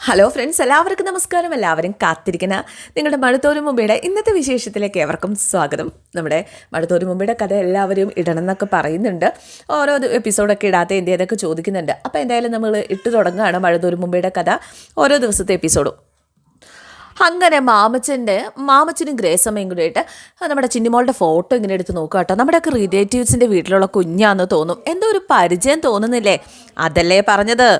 Hello friends എല്ലാവർക്കും നമസ്കാരം. എല്ലാവരും കാത്തിരിക്കുന്ന നിങ്ങളുടെ മഴത്തോരു മുമ്പയുടെ ഇന്നത്തെ വിശേഷത്തിലേക്ക് ഏവർക്കും സ്വാഗതം. നമ്മുടെ മഴത്തോരു മുമ്പയുടെ കഥ എല്ലാവരും ഇടണം എന്നൊക്കെ പറയുന്നുണ്ട്. ഓരോ എപ്പിസോഡൊക്കെ ഇടാത്ത എന്ത് ചെയ്തൊക്കെ ചോദിക്കുന്നുണ്ട്. അപ്പോൾ എന്തായാലും നമ്മൾ ഇട്ട് തുടങ്ങുകയാണ് മഴത്തോരു മുമ്പയുടെ കഥ ഓരോ ദിവസത്തെ എപ്പിസോഡും. അങ്ങനെ മാമച്ചന്റെ മാമച്ചനും ഗ്രേസമ്മയും കൂടി ആയിട്ട് നമ്മുടെ ചിന്നിമോളുടെ ഫോട്ടോ ഇങ്ങനെ എടുത്ത് നോക്കുക കേട്ടോ. നമ്മുടെയൊക്കെ റിലേറ്റീവ്സിന്റെ വീട്ടിലുള്ള കുഞ്ഞാന്ന് തോന്നും. എന്തോ ഒരു പരിചയം തോന്നുന്നില്ലേ? അതല്ലേ പറഞ്ഞത്?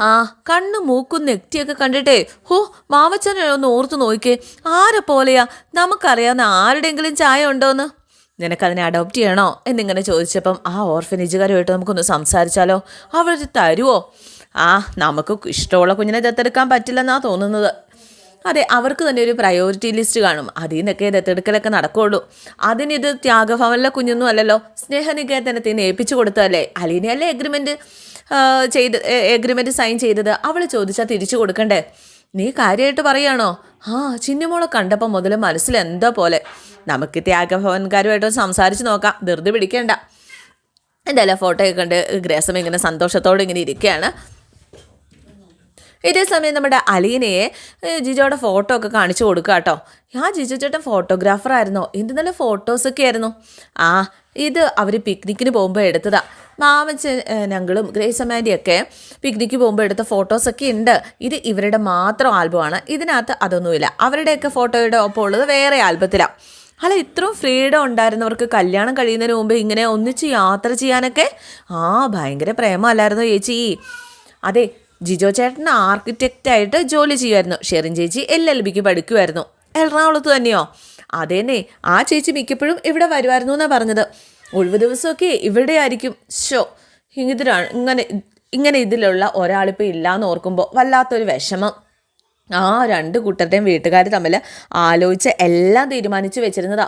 ആ കണ്ണു മൂക്കും നെറ്റിയൊക്കെ കണ്ടിട്ടേ ഹോ മാമച്ചനെ ഒന്ന് ഓർത്തു നോക്കിക്കേ. ആരെ പോലെയാ? നമുക്കറിയാവുന്ന ആരുടെയെങ്കിലും ചായ ഉണ്ടോന്ന്. നിനക്കതിനെ അഡോപ്റ്റ് ചെയ്യണോ? എന്നിങ്ങനെ ചോദിച്ചപ്പം ആ ഓർഫനേജുകാരുമായിട്ട് നമുക്കൊന്ന് സംസാരിച്ചാലോ? അവർ തരുവോ? ആ നമുക്ക് ഇഷ്ടമുള്ള കുഞ്ഞിനെ ദത്തെടുക്കാൻ പറ്റില്ലെന്നാ തോന്നുന്നത്. അതെ അവർക്ക് തന്നെ ഒരു പ്രയോറിറ്റി ലിസ്റ്റ് കാണും. അതിൽ നിന്നൊക്കെ ദത്തെടുക്കലൊക്കെ നടക്കുകയുള്ളൂ അതിനിത് ത്യാഗഭവനിലെ കുഞ്ഞൊന്നും അല്ലല്ലോ. സ്നേഹനികേതനത്തിന് ഏൽപ്പിച്ചു കൊടുത്തതല്ലേ? അലീനയല്ലേ എഗ്രിമെന്റ് ചെയ്ത് എഗ്രിമെന്റ് സൈൻ ചെയ്തത്. അവൾ ചോദിച്ചാൽ തിരിച്ചു കൊടുക്കണ്ടേ? നീ കാര്യമായിട്ട് പറയാണോ? ആ ചിന്നിമോളെ കണ്ടപ്പോൾ മുതൽ മനസ്സിൽ എന്തോ പോലെ. നമുക്ക് ത്യാഗഭവൻകാരുമായിട്ട് സംസാരിച്ച് നോക്കാം. ധൃതി പിടിക്കേണ്ട. എന്തായാലും ഫോട്ടോയൊക്കെ കണ്ട് ഗ്രേസം ഇങ്ങനെ സന്തോഷത്തോടെ ഇങ്ങനെ ഇരിക്കുകയാണ്. ഇതേ സമയം നമ്മുടെ അലീനയെ ജിജോയുടെ ഫോട്ടോ ഒക്കെ കാണിച്ചു കൊടുക്കുക കേട്ടോ ആ ജിജു ചേട്ടൻ ഫോട്ടോഗ്രാഫർ ആയിരുന്നോ? എന്ത് നല്ല ഫോട്ടോസൊക്കെ ആയിരുന്നു. ആ ഇത് അവർ പിക്നിക്കിന് പോകുമ്പോൾ എടുത്തതാ. മാമച്ചൻ ഏ, ഞങ്ങളും ഗ്രേസ് അമാൻഡിയൊക്കെ പിക്നിക്ക് പോകുമ്പോൾ എടുത്ത ഫോട്ടോസൊക്കെ ഉണ്ട് ഇത് ഇവരുടെ മാത്രം ആൽബമാണ്. ഇതിനകത്ത് അതൊന്നുമില്ല. അവരുടെയൊക്കെ ഫോട്ടോയുടെ ഒപ്പം ഉള്ളത് വേറെ ആൽബത്തിലാണ് അല്ല ഇത്രയും ഫ്രീഡം ഉണ്ടായിരുന്നവർക്ക് കല്യാണം കഴിയുന്നതിന് മുമ്പ് ഇങ്ങനെ ഒന്നിച്ച് യാത്ര ചെയ്യാനൊക്കെ? ആ ഭയങ്കര പ്രേമമല്ലായിരുന്നു ചേച്ചി? അതെ ജിജോ ചേട്ടൻ ആർക്കിടെക്റ്റായിട്ട് ജോലി ചെയ്യുമായിരുന്നു. ഷെറിൻ ചേച്ചി എൽ എൽ ബിക്ക് പഠിക്കുമായിരുന്നു. എറണാകുളത്ത് തന്നെയോ? അതേന്നെ ആ ചേച്ചി മിക്കപ്പോഴും ഇവിടെ വരുമായിരുന്നു എന്നാണ് പറഞ്ഞത്. ഒഴിവ് ദിവസമൊക്കെ ഇവിടെ ആയിരിക്കും. ഷോ ഇങ്ങനെ ഇങ്ങനെ ഇതിലുള്ള ഒരാളിപ്പോൾ ഇല്ലയെന്ന് ഓർക്കുമ്പോൾ വല്ലാത്തൊരു വിഷമം. ആ രണ്ട് കൂട്ടരുടെയും വീട്ടുകാർ തമ്മിൽ ആലോചിച്ച് എല്ലാം തീരുമാനിച്ചു വെച്ചിരുന്നതാ.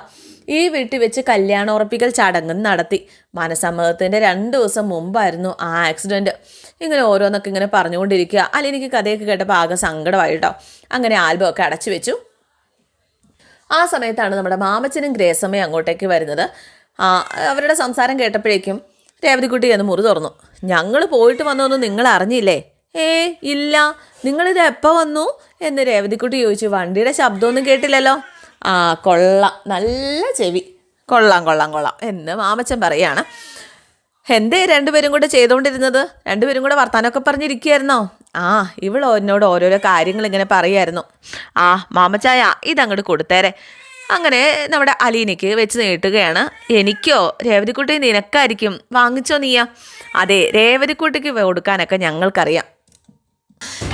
ഈ വീട്ടിൽ വെച്ച് കല്യാണ ഉറപ്പിക്കൽ ചടങ്ങ് നടത്തി. മനസമ്മതത്തിന്റെ രണ്ട് ദിവസം മുമ്പായിരുന്നു ആ ആക്സിഡന്റ് ഇങ്ങനെ ഓരോന്നൊക്കെ ഇങ്ങനെ പറഞ്ഞുകൊണ്ടിരിക്കുക. അല്ല എനിക്ക് കഥയൊക്കെ കേട്ടപ്പോൾ ആകെ സങ്കടമായി കേട്ടോ അങ്ങനെ ആൽബമൊക്കെ അടച്ചു വെച്ചു. ആ സമയത്താണ് നമ്മുടെ മാമച്ചനും ഗ്രേസമ്മയും അങ്ങോട്ടേക്ക് വരുന്നത്. ആ അവരുടെ സംസാരം കേട്ടപ്പോഴേക്കും രേവതിക്കുട്ടി എന്ന് മുറി തുറന്നു. ഞങ്ങൾ പോയിട്ട് വന്നൊന്നും നിങ്ങൾ അറിഞ്ഞില്ലേ? ഏ ഇല്ല. നിങ്ങളിത് എപ്പോൾ വന്നു? എന്ന് രേവതിക്കുട്ടി ചോദിച്ചു. വണ്ടിയുടെ ശബ്ദമൊന്നും കേട്ടില്ലല്ലോ? ആ കൊള്ളാം. നല്ല ചെവി. കൊള്ളാം കൊള്ളാം കൊള്ളാം. എന്ന് മാമച്ചൻ പറയാണ്. എന്തേ രണ്ടുപേരും കൂടെ ചെയ്തുകൊണ്ടിരുന്നത് രണ്ടുപേരും കൂടെ വർത്താനമൊക്കെ പറഞ്ഞിരിക്കുകയായിരുന്നോ ആ ഇവൾ എന്നോട് ഓരോരോ കാര്യങ്ങൾ ഇങ്ങനെ പറയായിരുന്നു. ആ മാമച്ചായ ഇതങ്ങോട്ട് കൊടുത്തേരെ. അങ്ങനെ നമ്മുടെ അലീനയ്ക്ക് വെച്ച് നീട്ടുകയാണ്. എനിക്കോ രേവതിക്കുട്ടി നിനക്കായിരിക്കും. വാങ്ങിച്ചോ നീയാ? അതെ രേവതിക്കുട്ടിക്ക് കൊടുക്കാനൊക്കെ ഞങ്ങൾക്കറിയാം.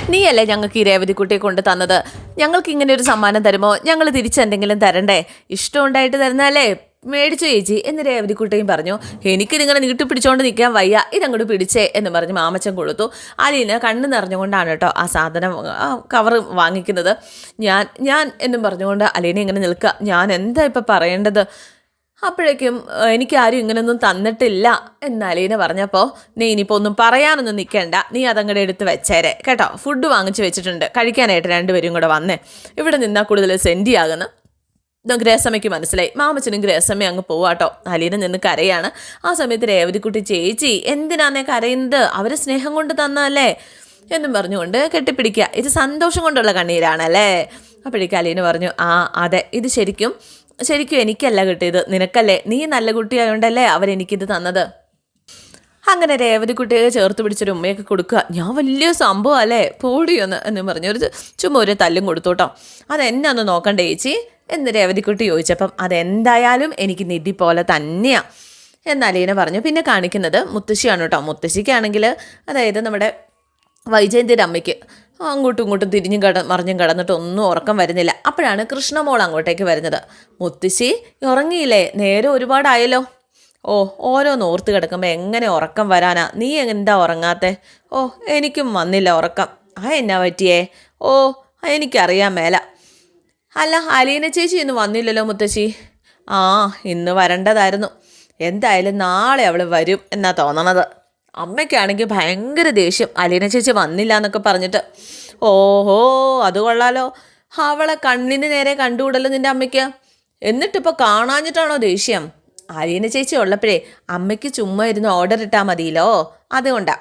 നീയല്ലേ ഞങ്ങൾക്ക് ഈ രേവതിക്കുട്ടിയെ കൊണ്ട് തന്നത്? ഞങ്ങൾക്ക് ഇങ്ങനെ ഒരു സമ്മാനം തരുമോ? ഞങ്ങൾ തിരിച്ചെന്തെങ്കിലും തരണ്ടേ? ഇഷ്ടമുണ്ടായിട്ട് തരുന്നതല്ലേ? മേടിച്ചു ചേച്ചി എന്ന് രേവതിക്കുട്ടിയും പറഞ്ഞു. എനിക്ക് നിങ്ങളെ നീട്ടി പിടിച്ചോണ്ട് നിൽക്കാൻ വയ്യ ഇതങ്ങോട്ട് പിടിച്ചേ എന്ന് പറഞ്ഞ് മാമച്ചൻ കൊടുത്തു അലീന കണ്ണ് നിറഞ്ഞുകൊണ്ടാണ് കേട്ടോ ആ സാധനം കവർ വാങ്ങിക്കുന്നത്. ഞാൻ ഞാൻ എന്നും പറഞ്ഞുകൊണ്ട് അലീന ഇങ്ങനെ നിൽക്കുക ഞാൻ എന്താ ഇപ്പം പറയേണ്ടത്? അപ്പോഴേക്കും "ഏഹ്, എനിക്കാരും ഇങ്ങനൊന്നും തന്നിട്ടില്ല എന്ന് അലീന പറഞ്ഞപ്പോൾ നീ ഇനിയിപ്പോൾ ഒന്നും പറയാനൊന്നും നിൽക്കേണ്ട നീ അതങ്ങടെ എടുത്ത് വെച്ചേരെ. കേട്ടോ ഫുഡ് വാങ്ങിച്ച് വെച്ചിട്ടുണ്ട്. കഴിക്കാനായിട്ട് രണ്ടുപേരും കൂടെ വന്നേ. ഇവിടെ നിന്നാൽ കൂടുതൽ സെൻഡിയാകുന്നു ഗ്രേസമ്മയ്ക്ക് മനസ്സിലായി. മാമച്ചനും ഗ്രേസമ്മയും അങ്ങ് പോവാട്ടോ അലീന നിന്ന് കരയാണ്. ആ സമയത്ത് രേവതിക്കുട്ടി ചേച്ചി എന്തിനാന്നേ കരയുന്നത്? അവരെ സ്നേഹം കൊണ്ട് തന്നല്ലേ എന്നും പറഞ്ഞുകൊണ്ട് കെട്ടിപ്പിടിക്കുക. ഇത് സന്തോഷം കൊണ്ടുള്ള കണ്ണീരാണല്ലേ? അപ്പോഴേക്ക് അലീന പറഞ്ഞു ആ അതെ ഇത് ശരിക്കും ശരിക്കും എനിക്കല്ല കിട്ടിയത്. നിനക്കല്ലേ? നീ നല്ല കുട്ടിയായോണ്ടല്ലേ അവരെനിക്കിത് തന്നത്? അങ്ങനെ രേവതിക്കുട്ടിയെ ചേർത്ത് പിടിച്ചൊരു ഉമ്മയൊക്കെ കൊടുക്കുക. ഞാൻ വലിയ സംഭവം അല്ലേ? പോടിയൊന്ന് എന്ന് പറഞ്ഞു ഒരു ചുമ്മാ ഒരു തല്ലും കൊടുത്തോട്ടോ അത് അതെന്നെ ഒന്ന് നോക്കണ്ടേ ചേച്ചി? എന്ന് രേവതിക്കുട്ടി ചോദിച്ചപ്പം അതെന്തായാലും എനിക്ക് നിധി പോലെ തന്നെയാണ് എന്ന് അലീന പറഞ്ഞു. പിന്നെ കാണിക്കുന്നത് മുത്തശ്ശിയാണ് കേട്ടോ മുത്തശ്ശിക്കാണെങ്കിൽ അതായത് നമ്മുടെ വൈജയന്തിയുടെ അമ്മയ്ക്ക് അങ്ങോട്ടും ഇങ്ങോട്ടും തിരിഞ്ഞും കട മറിഞ്ഞും കടന്നിട്ട് ഒന്നും ഉറക്കം വരുന്നില്ല. അപ്പോഴാണ് കൃഷ്ണമോൾ അങ്ങോട്ടേക്ക് വരുന്നത്. മുത്തശ്ശി ഉറങ്ങിയില്ലേ? നേരെ ഒരുപാടായല്ലോ. ഓ ഓരോന്ന് ഓർത്ത് കിടക്കുമ്പോൾ എങ്ങനെ ഉറക്കം വരാനാ? നീ എന്താ ഉറങ്ങാത്തെ? ഓ എനിക്കും വന്നില്ല ഉറക്കം. ആ എന്നാ പറ്റിയേ? ഓ എനിക്കറിയാൻ മേല. അല്ല അലീന ചേച്ചി ഇന്ന് വന്നില്ലല്ലോ മുത്തശ്ശി. ആ ഇന്ന് വരണ്ടതായിരുന്നു. എന്തായാലും നാളെ അവൾ വരും എന്നാ തോന്നണത്. അമ്മയ്ക്കാണെങ്കിൽ ഭയങ്കര ദേഷ്യം. അലീന ചേച്ചി വന്നില്ല എന്നൊക്കെ പറഞ്ഞിട്ട്. ഓഹോ അത് കൊള്ളാലോ. അവളെ കണ്ണിന് നേരെ കണ്ടുകൂടല്ലോ നിന്റെ അമ്മയ്ക്ക്. എന്നിട്ടിപ്പോൾ കാണാഞ്ഞിട്ടാണോ ദേഷ്യം? അലീന ചേച്ചി ഉള്ളപ്പോഴേ അമ്മയ്ക്ക് ചുമ്മാ ഇരുന്ന് ഓർഡർ ഇട്ടാൽ മതിയല്ലോ. അതുകൊണ്ടാ.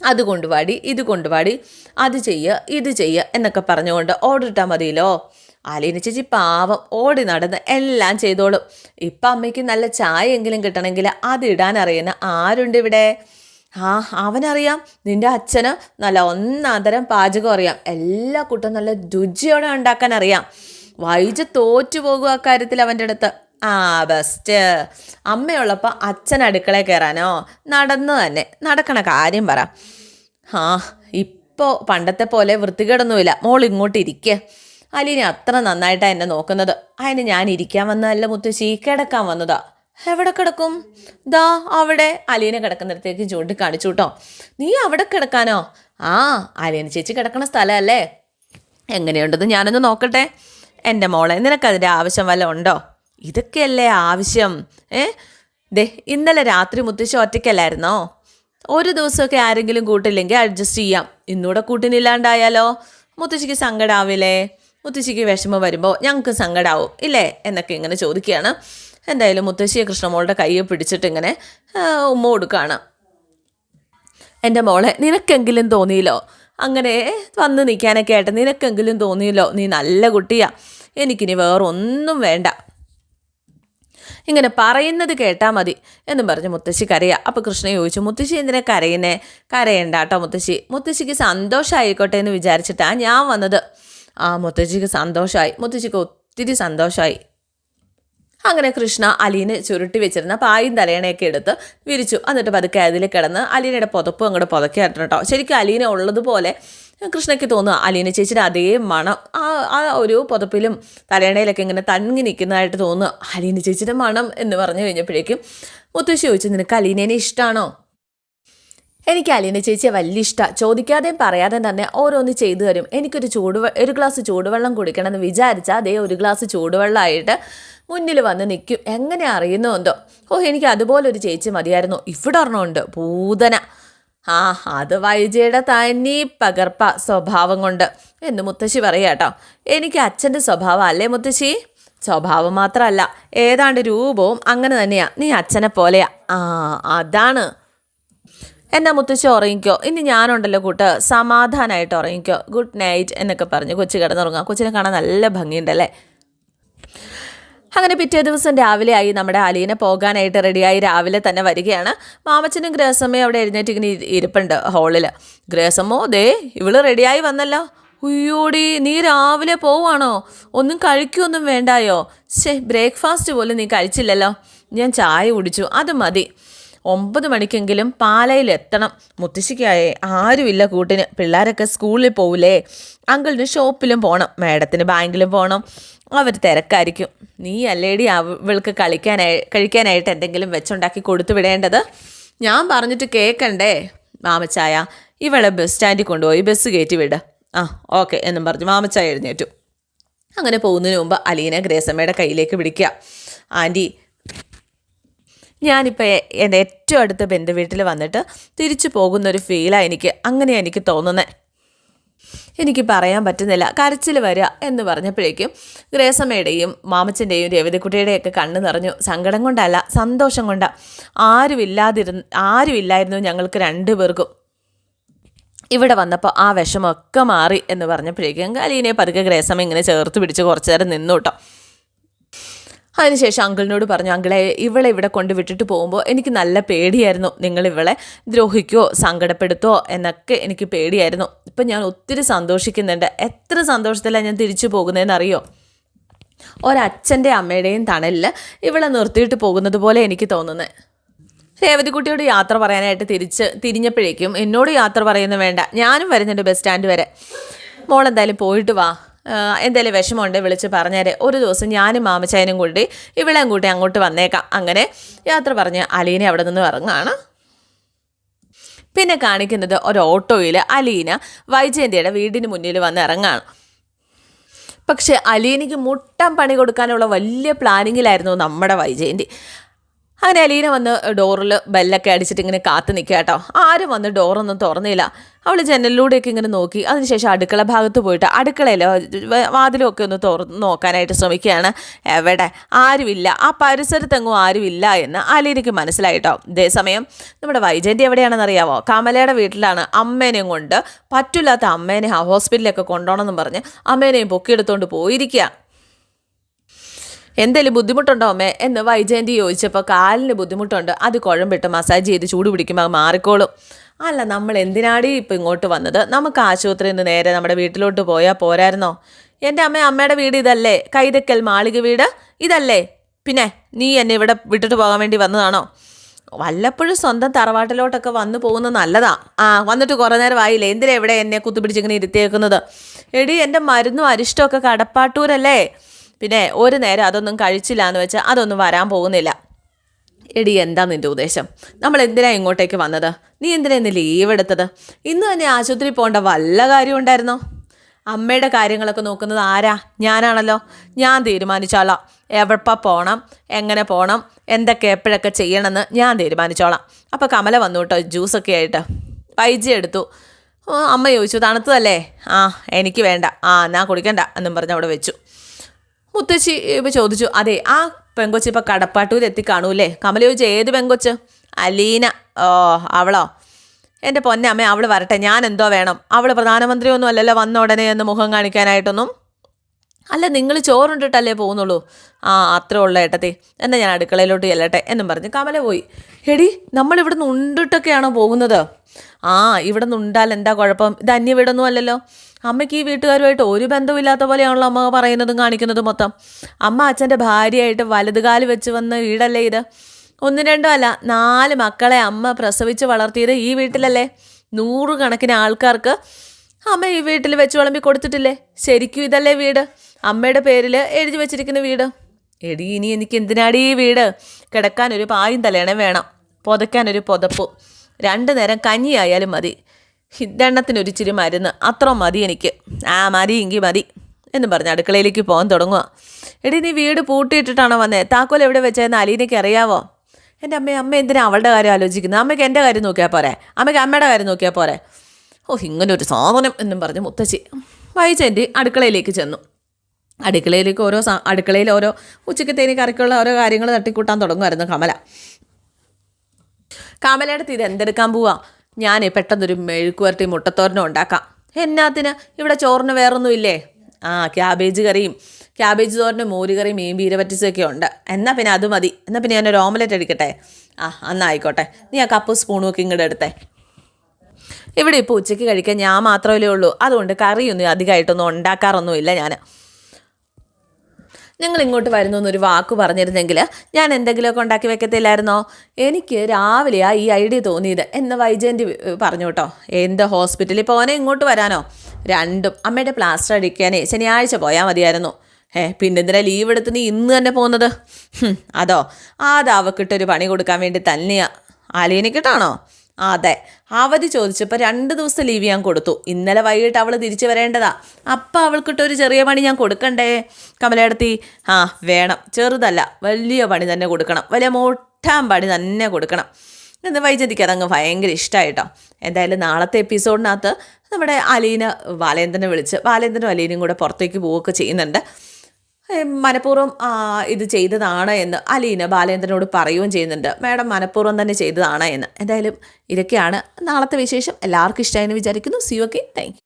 അത് കൊണ്ടുപാടി ഇത് കൊണ്ടുപാടി അത് ചെയ്യുക ഇത് ചെയ്യുക എന്നൊക്കെ പറഞ്ഞുകൊണ്ട് ഓർഡർ ഇട്ടാൽ മതിയല്ലോ. അലീന ചേച്ചി പാവം ഓടി നടന്ന് എല്ലാം ചെയ്തോളും. ഇപ്പം അമ്മയ്ക്ക് നല്ല ചായ എങ്കിലും കിട്ടണമെങ്കിൽ അത് ഇടാൻ അറിയുന്ന ആരുണ്ട് ഇവിടെ? ആ അവനറിയാം. നിന്റെ അച്ഛന് നല്ല ഒന്നാന്തരം പാചകം അറിയാം. എല്ലാ കൂട്ടം നല്ല രുചിയോടെ ഉണ്ടാക്കാൻ അറിയാം. വൈജ് തോറ്റു പോകും ആ കാര്യത്തിൽ അവന്റെ അടുത്ത്. ആ ബെസ്റ്റ്. അമ്മയുള്ളപ്പോൾ അച്ഛൻ അടുക്കളയിൽ കയറാനോ? നടന്നു തന്നെ. നടക്കണ കാര്യം പറ. ആ ഇപ്പോൾ പണ്ടത്തെ പോലെ വൃത്തികേടൊന്നുമില്ല. മോൾ ഇങ്ങോട്ട് ഇരിക്കുക അലീനെ അത്ര നന്നായിട്ടാണ് എന്നെ നോക്കുന്നത്. അതിന് ഞാൻ ഇരിക്കാൻ വന്നതല്ല മുത്തശ്ശി കിടക്കാൻ വന്നതാ. എവിടെ കിടക്കും? ദാ അവിടെ. അലീന കിടക്കുന്നിടത്തേക്ക് ചൂണ്ടി കാണിച്ചു കേട്ടോ. നീ അവിടെ കിടക്കാനോ? ആ അലീന ചേച്ചി കിടക്കണ സ്ഥലമല്ലേ? എങ്ങനെയുണ്ടെന്ന് ഞാനൊന്ന് നോക്കട്ടെ. എന്റെ മോളെ നിനക്കതിന്റെ ആവശ്യം വല്ല ഉണ്ടോ? ഇതൊക്കെയല്ലേ ആവശ്യം? ഏ? ദേ ഇന്നലെ രാത്രി മുത്തശ്ശി ഒറ്റയ്ക്കല്ലായിരുന്നോ? ഒരു ദിവസമൊക്കെ ആരെങ്കിലും കൂട്ടില്ലെങ്കിൽ അഡ്ജസ്റ്റ് ചെയ്യാം. ഇന്നൂടെ കൂട്ടിനില്ലാണ്ടായാലോ? മുത്തശ്ശിക്ക് സങ്കടാവില്ലേ? മുത്തശ്ശിക്ക് വിഷമം വരുമ്പോൾ ഞങ്ങൾക്ക് സങ്കടാവും ഇല്ലേ? എന്നൊക്കെ ഇങ്ങനെ ചോദിക്കുകയാണ്. എന്തായാലും മുത്തശ്ശിയെ കൃഷ്ണമോളുടെ കയ്യെ പിടിച്ചിട്ട് ഇങ്ങനെ ഉമ്മ കൊടുക്കുകയാണ് എന്റെ മോളെ നിനക്കെങ്കിലും തോന്നിയില്ലോ? അങ്ങനെ വന്ന് നിൽക്കാനൊക്കെ ആയിട്ട് നിനക്കെങ്കിലും തോന്നിയില്ലോ? നീ നല്ല കുട്ടിയാ. എനിക്കിനി വേറൊന്നും വേണ്ട. ഇങ്ങനെ പറയുന്നത് കേട്ടാൽ മതി എന്നും പറഞ്ഞ് മുത്തശ്ശി കരയുക അപ്പോൾ കൃഷ്ണ ചോദിച്ചു മുത്തശ്ശി എന്തിനാ കരയുന്നേ? കരയണ്ട കേട്ടോ മുത്തശ്ശി. മുത്തശ്ശിക്ക് സന്തോഷമായിക്കോട്ടെ എന്ന് വിചാരിച്ചിട്ടാണ് ഞാൻ വന്നത്. ആ മുത്തശ്ശിക്ക് സന്തോഷമായി മുത്തശ്ശിക്ക് ഒത്തിരി സന്തോഷമായി അങ്ങനെ കൃഷ്ണ അലീനെ ചുരുട്ടി വെച്ചിരുന്ന പായും തലയണയൊക്കെ എടുത്ത് വിരിച്ചു. എന്നിട്ട് പതുക്കെ അതിൽ കിടന്ന് അലീനയുടെ പുതപ്പ് അങ്ങോട്ട് പുതക്കായിരുന്നു കേട്ടോ. ശരിക്കും അലീന ഉള്ളതുപോലെ കൃഷ്ണയ്ക്ക് തോന്നുക അലീന ചേച്ചിയുടെ അതേ മണം. ആ ആ ഒരു പുതപ്പിലും തലയണയിലൊക്കെ ഇങ്ങനെ തങ്ങി നിൽക്കുന്നതായിട്ട് തോന്നുക അലീന ചേച്ചിയുടെ മണം എന്ന് പറഞ്ഞു കഴിഞ്ഞപ്പോഴേക്കും മുത്തശ്ശി ചോദിച്ചു നിനക്ക് അലീനേനെ ഇഷ്ടമാണോ എനിക്ക് അലീന ചേച്ചിയെ വലിയ ഇഷ്ടമാണ് ചോദിക്കാതെയും പറയാതെ തന്നെ ഓരോന്ന് ചെയ്തു തരും. എനിക്കൊരു ചൂട് ഒരു ഗ്ലാസ് ചൂടുവെള്ളം കുടിക്കണം എന്ന് വിചാരിച്ചാൽ അതേ ഒരു ഗ്ലാസ് ചൂടുവെള്ളമായിട്ട് മുന്നിൽ വന്ന് നിൽക്കും എങ്ങനെ അറിയുന്നോ എന്തോ. ഓ എനിക്ക് അതുപോലൊരു ചേച്ചി മതിയായിരുന്നു. ഇവിടെ ഒരെണ്ണമുണ്ട്. പൂതന. ആ അത് വൈജയുടെ തനി പകർപ്പ സ്വഭാവം കൊണ്ട്. എന്ന് മുത്തശ്ശി പറയാട്ടോ എനിക്ക് അച്ഛന്റെ സ്വഭാവം അല്ലേ മുത്തശ്ശി? സ്വഭാവം മാത്രമല്ല ഏതാണ്ട് രൂപവും അങ്ങനെ തന്നെയാ. നീ അച്ഛനെ പോലെയാ. ആ അതാണ്. എന്നാ മുത്തശ്ശി ഉറങ്ങിക്കോ. ഇനി ഞാനുണ്ടല്ലോ കൂട്ട്. സമാധാനമായിട്ട് ഉറങ്ങിക്കോ. ഗുഡ് നൈറ്റ് എന്നൊക്കെ പറഞ്ഞ് കൊച്ചു കിടന്നുറങ്ങാം. കൊച്ചിനെ കാണാൻ നല്ല ഭംഗിയുണ്ടല്ലേ? അങ്ങനെ പിറ്റേ ദിവസം രാവിലെ ആയി. നമ്മുടെ അലീന പോകാനായിട്ട് റെഡിയായി. രാവിലെ തന്നെ വരികയാണ്. മാമച്ചനും ഗ്രഹസമ്മയും അവിടെ എഴുന്നേറ്റ് ഇങ്ങനെ ഇരിപ്പുണ്ട് ഹോളിൽ ഗ്രഹസമ്മോ ദേ ഇവൾ റെഡിയായി വന്നല്ലോ. ഉയ്യോടി നീ രാവിലെ പോവാണോ ഒന്നും കഴിക്കൊന്നും വേണ്ടായോ? ശേ ബ്രേക്ക്ഫാസ്റ്റ് പോലും നീ കഴിച്ചില്ലല്ലോ. ഞാൻ ചായ കുടിച്ചു. അത് മതി. ഒമ്പത് മണിക്കെങ്കിലും പാലയിൽ എത്തണം മുത്തശ്ശിക്കായേ ആരുമില്ല കൂട്ടിന്. പിള്ളേരൊക്കെ സ്കൂളിൽ പോവില്ലേ അങ്കിളിന് ഷോപ്പിലും പോകണം മേഡത്തിന് ബാങ്കിലും പോകണം അവർ തിരക്കായിരിക്കും. നീ അല്ലേടി അവൾക്ക് കളിക്കാനായി കഴിക്കാനായിട്ട് എന്തെങ്കിലും വെച്ചുണ്ടാക്കി കൊടുത്തു വിടേണ്ടത്? ഞാൻ പറഞ്ഞിട്ട് കേൾക്കണ്ടേ മാമച്ചായ ഇവളെ ബസ് സ്റ്റാൻഡിൽ കൊണ്ടുപോയി ബസ് കയറ്റി വിട. ആ ഓക്കെ എന്നും പറഞ്ഞു മാമച്ചായ എഴുന്നേറ്റു. അങ്ങനെ പോകുന്നതിന് മുമ്പ് അലീന ഗ്രേസമ്മയുടെ കയ്യിലേക്ക് പിടിക്കുക ആന്റി ഞാനിപ്പോൾ എന്റെ ഏറ്റവും അടുത്ത ബന്ധുവീട്ടിൽ വന്നിട്ട് തിരിച്ചു പോകുന്നൊരു ഫീലാണ് എനിക്ക് അങ്ങനെയാണ് എനിക്ക് തോന്നുന്നത് എനിക്ക് പറയാൻ പറ്റുന്നില്ല കരച്ചിൽ വരിക എന്ന് പറഞ്ഞപ്പോഴേക്കും ഗ്രേസമ്മയുടെയും മാമച്ചന്റെയും രവിതക്കുട്ടിയുടെയൊക്കെ കണ്ണ് നിറഞ്ഞു സങ്കടം കൊണ്ടല്ല സന്തോഷം കൊണ്ടാണ് ആരുമില്ലാതിരുന്ന് ആരുമില്ലായിരുന്നു ഞങ്ങൾക്ക് രണ്ടു പേർക്കും ഇവിടെ വന്നപ്പോൾ ആ വിഷമൊക്കെ മാറി എന്ന് പറഞ്ഞപ്പോഴേക്കും അലീനെ പതുക്കെ ഗ്രേസമ്മ ഇങ്ങനെ ചേർത്ത് പിടിച്ച് കുറച്ചു നേരം നിന്നു കേട്ടോ. അതിനുശേഷം അങ്കിളിനോട് പറഞ്ഞു അങ്കിളെ ഇവളെ ഇവിടെ കൊണ്ട് വിട്ടിട്ട് പോകുമ്പോൾ എനിക്ക് നല്ല പേടിയായിരുന്നു. നിങ്ങൾ ഇവളെ ദ്രോഹിക്കോ സങ്കടപ്പെടുത്തോ എന്നൊക്കെ എനിക്ക് പേടിയായിരുന്നു. ഇപ്പം ഞാൻ ഒത്തിരി സന്തോഷിക്കുന്നുണ്ട്. എത്ര സന്തോഷത്തിലാണ് ഞാൻ തിരിച്ചു പോകുന്നതെന്ന് അറിയോ ഒരച്ഛന്റെ അമ്മയുടെയും തണലിൽ ഇവളെ നിർത്തിയിട്ട് പോകുന്നത് പോലെ എനിക്ക് തോന്നുന്നത് രേവതിക്കുട്ടിയോട് യാത്ര പറയാനായിട്ട് തിരിച്ച് തിരിഞ്ഞപ്പോഴേക്കും എന്നോട് യാത്ര പറയുന്നു വേണ്ട. ഞാനും വരുന്നുണ്ട് ബസ് സ്റ്റാൻഡ് വരെ. മോൾ എന്തായാലും പോയിട്ട് വാ. എന്തായാലും വിഷമമുണ്ട് വിളിച്ച് പറഞ്ഞേരെ. ഒരു ദിവസം ഞാനും മാമച്ചായനും കൂടി ഇവളെയും കൂട്ടി അങ്ങോട്ട് വന്നേക്കാം. അങ്ങനെ യാത്ര പറഞ്ഞ് അലീന അവിടെ നിന്ന് ഇറങ്ങുകയാണ് പിന്നെ കാണിക്കുന്നത് ഒരു ഓട്ടോയിൽ അലീന വൈജയന്തിയുടെ വീടിന് മുന്നിൽ വന്ന് ഇറങ്ങാണ്. പക്ഷേ അലീനയ്ക്ക് മുട്ടം പണി കൊടുക്കാനുള്ള വലിയ പ്ലാനിങ്ങിലായിരുന്നു നമ്മുടെ വൈജയന്തി. അങ്ങനെ അലീന വന്ന് ഡോറിൽ ബെല്ലൊക്കെ അടിച്ചിട്ട് ഇങ്ങനെ കാത്തു നിൽക്കുക കേട്ടോ. ആരും വന്ന് ഡോറൊന്നും തുറന്നില്ല. അവൾ ജനലിലൂടെയൊക്കെ ഇങ്ങനെ നോക്കി. അതിനുശേഷം അടുക്കള ഭാഗത്ത് പോയിട്ട് അടുക്കളയിൽ വാതിലൊക്കെ ഒന്ന് തുറന്ന് നോക്കാനായിട്ട് ശ്രമിക്കുകയാണ്. എവിടെ? ആരുമില്ല. ആ പരിസരത്തെങ്ങും ആരുമില്ല എന്ന് അലീനയ്ക്ക് മനസ്സിലായിട്ടോ ഇതേസമയം നമ്മുടെ വൈജയന്തി എവിടെയാണെന്ന് അറിയാവോ കമലയുടെ വീട്ടിലാണ് അമ്മേനെയും കൊണ്ട് പറ്റില്ലാത്ത അമ്മേനെ ഹോസ്പിറ്റലിലൊക്കെ കൊണ്ടുപോകണമെന്നും പറഞ്ഞ് അമ്മേനെയും പൊക്കിയെടുത്തുകൊണ്ട് പോയിരിക്കുക. എന്തെങ്കിലും ബുദ്ധിമുട്ടുണ്ടോ അമ്മേ? എന്ന് വൈജയന്തി ചോദിച്ചപ്പോൾ കാലിന് ബുദ്ധിമുട്ടുണ്ട്. അത് കുഴമ്പിട്ട് മസാജ് ചെയ്ത് ചൂട് പിടിക്കുമ്പോൾ അത് മാറിക്കോളും. അല്ല നമ്മൾ എന്തിനാടി ഇപ്പം ഇങ്ങോട്ട് വന്നത്? നമുക്ക് ആശുപത്രിയിൽ നിന്ന് നേരെ നമ്മുടെ വീട്ടിലോട്ട് പോയാൽ പോരായിരുന്നോ? എന്റെ അമ്മ അമ്മയുടെ വീട് ഇതല്ലേ? കൈതക്കൽ മാളിക വീട് ഇതല്ലേ? പിന്നെ നീ എന്നെ ഇവിടെ വിട്ടിട്ട് പോകാൻ വേണ്ടി വന്നതാണോ? വല്ലപ്പോഴും സ്വന്തം തറവാട്ടിലോട്ടൊക്കെ വന്നു പോകുന്നത് നല്ലതാ. ആ വന്നിട്ട് കുറേ നേരം ആയില്ലേ എന്തിനാ ഇവിടെ എന്നെ കുത്തുപിടിച്ചിങ്ങനെ ഇരുത്തിയേക്കുന്നത്? എടി എന്റെ മരുന്നും അരിഷ്ടമൊക്കെ കടപ്പാട്ടൂരല്ലേ? പിന്നെ ഒരു നേരം അതൊന്നും കഴിച്ചില്ല എന്ന് വെച്ചാൽ അതൊന്നും വരാൻ പോകുന്നില്ല. എടി എന്താ നിന്റെ ഉദ്ദേശം? നമ്മൾ എന്തിനാ ഇങ്ങോട്ടേക്ക് വന്നത്? നീ എന്തിനാ ഇന്ന് ലീവ് എടുത്തത്? ഇന്ന് തന്നെ ആശുപത്രി പോകേണ്ട വല്ല കാര്യം ഉണ്ടായിരുന്നോ? അമ്മയുടെ കാര്യങ്ങളൊക്കെ നോക്കുന്നത് ആരാ? ഞാനാണല്ലോ. ഞാൻ തീരുമാനിച്ചോളാം. എവിടെ പോകണം എങ്ങനെ പോകണം എന്തൊക്കെ എപ്പോഴൊക്കെ ചെയ്യണമെന്ന് ഞാൻ തീരുമാനിച്ചോളാം. അപ്പോൾ കമല വന്നു കേട്ടോ ജ്യൂസൊക്കെ ആയിട്ട്. വൈജി എടുത്തു. അമ്മ ചോദിച്ചു തണുത്തതല്ലേ? ആ എനിക്ക് വേണ്ട. ആ ഞാൻ കുടിക്കണ്ട എന്നും പറഞ്ഞ് അവിടെ വെച്ചു. മുത്തശ്ശി ഇപ്പൊ ചോദിച്ചു അതെ ആ പെങ്കൊച്ച് ഇപ്പൊ കടപ്പാട്ടൂർ എത്തി കാണൂല്ലേ കമല ചോദിച്ചു ഏത് പെങ്കൊച്ച്? അലീന ഓ അവളോ? എന്റെ പൊന്നമ്മ അവൾ വരട്ടെ ഞാൻ എന്തോ വേണം. അവൾ പ്രധാനമന്ത്രിയൊന്നും അല്ലല്ലോ വന്ന ഉടനെ എന്ന് മുഖം കാണിക്കാനായിട്ടൊന്നും. അല്ല നിങ്ങൾ ചോറുണ്ടിട്ടല്ലേ പോകുന്നുള്ളൂ? ആ അത്രേ ഉള്ള ഏട്ടത്തി. എന്നാൽ ഞാൻ അടുക്കളയിലോട്ട് ചെല്ലട്ടെ എന്നും പറഞ്ഞ് കമല പോയി. എടി നമ്മൾ ഇവിടുന്ന് ഉണ്ടിട്ടൊക്കെയാണോ പോകുന്നത്? ആ ഇവിടെ നിന്ന് ഉണ്ടാൽ എന്താ കുഴപ്പം? ഇത് അന്യ അല്ലല്ലോ. അമ്മയ്ക്ക് ഈ വീട്ടുകാരുമായിട്ട് ഒരു ബന്ധമില്ലാത്ത പോലെയാണല്ലോ അമ്മ പറയുന്നതും കാണിക്കുന്നതും മൊത്തം. അമ്മ അച്ഛന്റെ ഭാര്യയായിട്ട് വലതുകാൽ വെച്ച് വന്ന വീടല്ലേ ഇത്? ഒന്നും രണ്ടും അല്ല നാല് മക്കളെ അമ്മ പ്രസവിച്ച് വളർത്തിയത് ഈ വീട്ടിലല്ലേ? നൂറുകണക്കിന് ആൾക്കാർക്ക് അമ്മ ഈ വീട്ടിൽ വെച്ച് വിളമ്പി കൊടുത്തിട്ടില്ലേ? ശരിക്കും ഇതല്ലേ വീട്? അമ്മയുടെ പേരിൽ എഴുതി വെച്ചിരിക്കുന്ന വീട്. എടി ഇനി എനിക്ക് എന്തിനാടി ഈ വീട്? കിടക്കാൻ ഒരു പായും തലേണ വേണം. പുതയ്ക്കാനൊരു പുതപ്പ്. രണ്ടു നേരം കഞ്ഞിയായാലും മതി. ഇച്ചിരി മരുന്ന്. അത്ര മതി എനിക്ക്. ആ മതി എങ്കിൽ മതി എന്ന് പറഞ്ഞ് അടുക്കളയിലേക്ക് പോകാൻ തുടങ്ങുക എടി നീ വീട് പൂട്ടിയിട്ടിട്ടാണോ വന്നേ? താക്കോൽ എവിടെ വെച്ചതെന്ന് അലീനയ്ക്ക് അറിയാവോ? എന്റെ അമ്മ അമ്മ എന്തിനാ അവളുടെ കാര്യം ആലോചിക്കുന്നത്? അമ്മയ്ക്ക് എന്റെ കാര്യം നോക്കിയാൽ പോരെ? അമ്മയ്ക്ക് അമ്മയുടെ കാര്യം നോക്കിയാൽ പോരെ? ഓ ഇങ്ങനെ ഒരു സാധനം എന്നും പറഞ്ഞ് മുത്തശ്ശി എന്റെ അടുക്കളയിലേക്ക് ചെന്നു. അടുക്കളയിലേക്ക് ഓരോ സാ അടുക്കളയിൽ ഓരോ ഉച്ചക്കത്തേന് കറിക്കുള്ള ഓരോ കാര്യങ്ങൾ തട്ടിക്കൂട്ടാൻ തുടങ്ങുമായിരുന്നു കമല. കമലയുടെ ഇത് എന്തെടുക്കാൻ പോവാ? ഞാൻ പെട്ടെന്നൊരു മെഴുക്ക് വരട്ടി മുട്ടത്തോരനും ഉണ്ടാക്കാം. എന്നാത്തിന് ഇവിടെ ചോറിന് വേറൊന്നും ഇല്ലേ ആ ക്യാബേജ് കറിയും. ക്യാബേജ് തോരനും മോരുകറിയും മീൻ ബീരപറ്റിസൊക്കെ ഉണ്ട്. എന്നാൽ പിന്നെ അത് മതി. എന്നാൽ പിന്നെ ഞാനൊരു ഓംലെറ്റ് എടുക്കട്ടെ ആ എന്നാൽ ആയിക്കോട്ടെ. നീ ആ കപ്പ് സ്പൂണും ഒക്കെ ഇങ്ങോട്ട് എടുത്തേ. ഇവിടെ ഇപ്പോൾ ഉച്ചയ്ക്ക് കഴിക്കാൻ ഞാൻ മാത്രമല്ലേ ഉള്ളൂ. അതുകൊണ്ട് കറിയൊന്നും അധികമായിട്ടൊന്നും ഉണ്ടാക്കാറൊന്നുമില്ല ഞാൻ നിങ്ങൾ ഇങ്ങോട്ട് വരുന്നു എന്നൊരു വാക്ക് പറഞ്ഞിരുന്നെങ്കിൽ ഞാൻ എന്തെങ്കിലുമൊക്കെ ഉണ്ടാക്കി വെക്കത്തില്ലായിരുന്നോ? എനിക്ക് രാവിലെയാ ഈ ഐഡിയ തോന്നിയത്. എന്ന് വൈജയന്തി പറഞ്ഞു കേട്ടോ. എന്ത് ഹോസ്പിറ്റലിൽ പോകാനോ ഇങ്ങോട്ട് വരാനോ? രണ്ടും അമ്മയുടെ പ്ലാസ്റ്റർ അടിക്കാനേ ശനിയാഴ്ച പോയാൽ മതിയായിരുന്നു. ഏ പിന്നെന്തിനാ ലീവ് എടുത്ത് നീ ഇന്ന് തന്നെ പോകുന്നത്? അതോ ആ ദാവക്കിട്ടൊരു പണി കൊടുക്കാൻ വേണ്ടി തന്നെയാ. ആലീനിക്കിട്ടാണോ അതെ. അവധി ചോദിച്ചപ്പോൾ രണ്ട് ദിവസം ലീവ് ഞാൻ കൊടുത്തു. ഇന്നലെ വൈകിട്ട് അവൾ തിരിച്ചു വരേണ്ടതാ. അപ്പം അവൾക്കിട്ടൊരു ചെറിയ പണി ഞാൻ കൊടുക്കണ്ടേ? കമലയിടത്തി ആ വേണം. ചെറുതല്ല വലിയ പണി തന്നെ കൊടുക്കണം. വലിയ മോട്ടാൻ പണി തന്നെ കൊടുക്കണം. എന്ന് വൈജന്തിക്ക് അതങ്ങ് ഭയങ്കര ഇഷ്ടമായിട്ടോ എന്തായാലും നാളത്തെ എപ്പിസോഡിനകത്ത് നമ്മുടെ അലീന ബാലേന്ദ്രനെ വിളിച്ച് ബാലേന്ദ്രനും അലീനയും കൂടെ പുറത്തേക്ക് പോവുകയൊക്കെ ചെയ്യുന്നുണ്ട്. മനഃപൂർവം ഇത് ചെയ്തതാണ് എന്ന് അലീന ബാലേന്ദ്രനോട് പറയുകയും ചെയ്യുന്നുണ്ട്. മാഡം മനഃപൂർവം തന്നെ ചെയ്തതാണ് എന്ന്. എന്തായാലും ഇതൊക്കെയാണ് നാളത്തെ വിശേഷം. എല്ലാവർക്കും ഇഷ്ടമായെന്ന് വിചാരിക്കുന്നു. C okay thank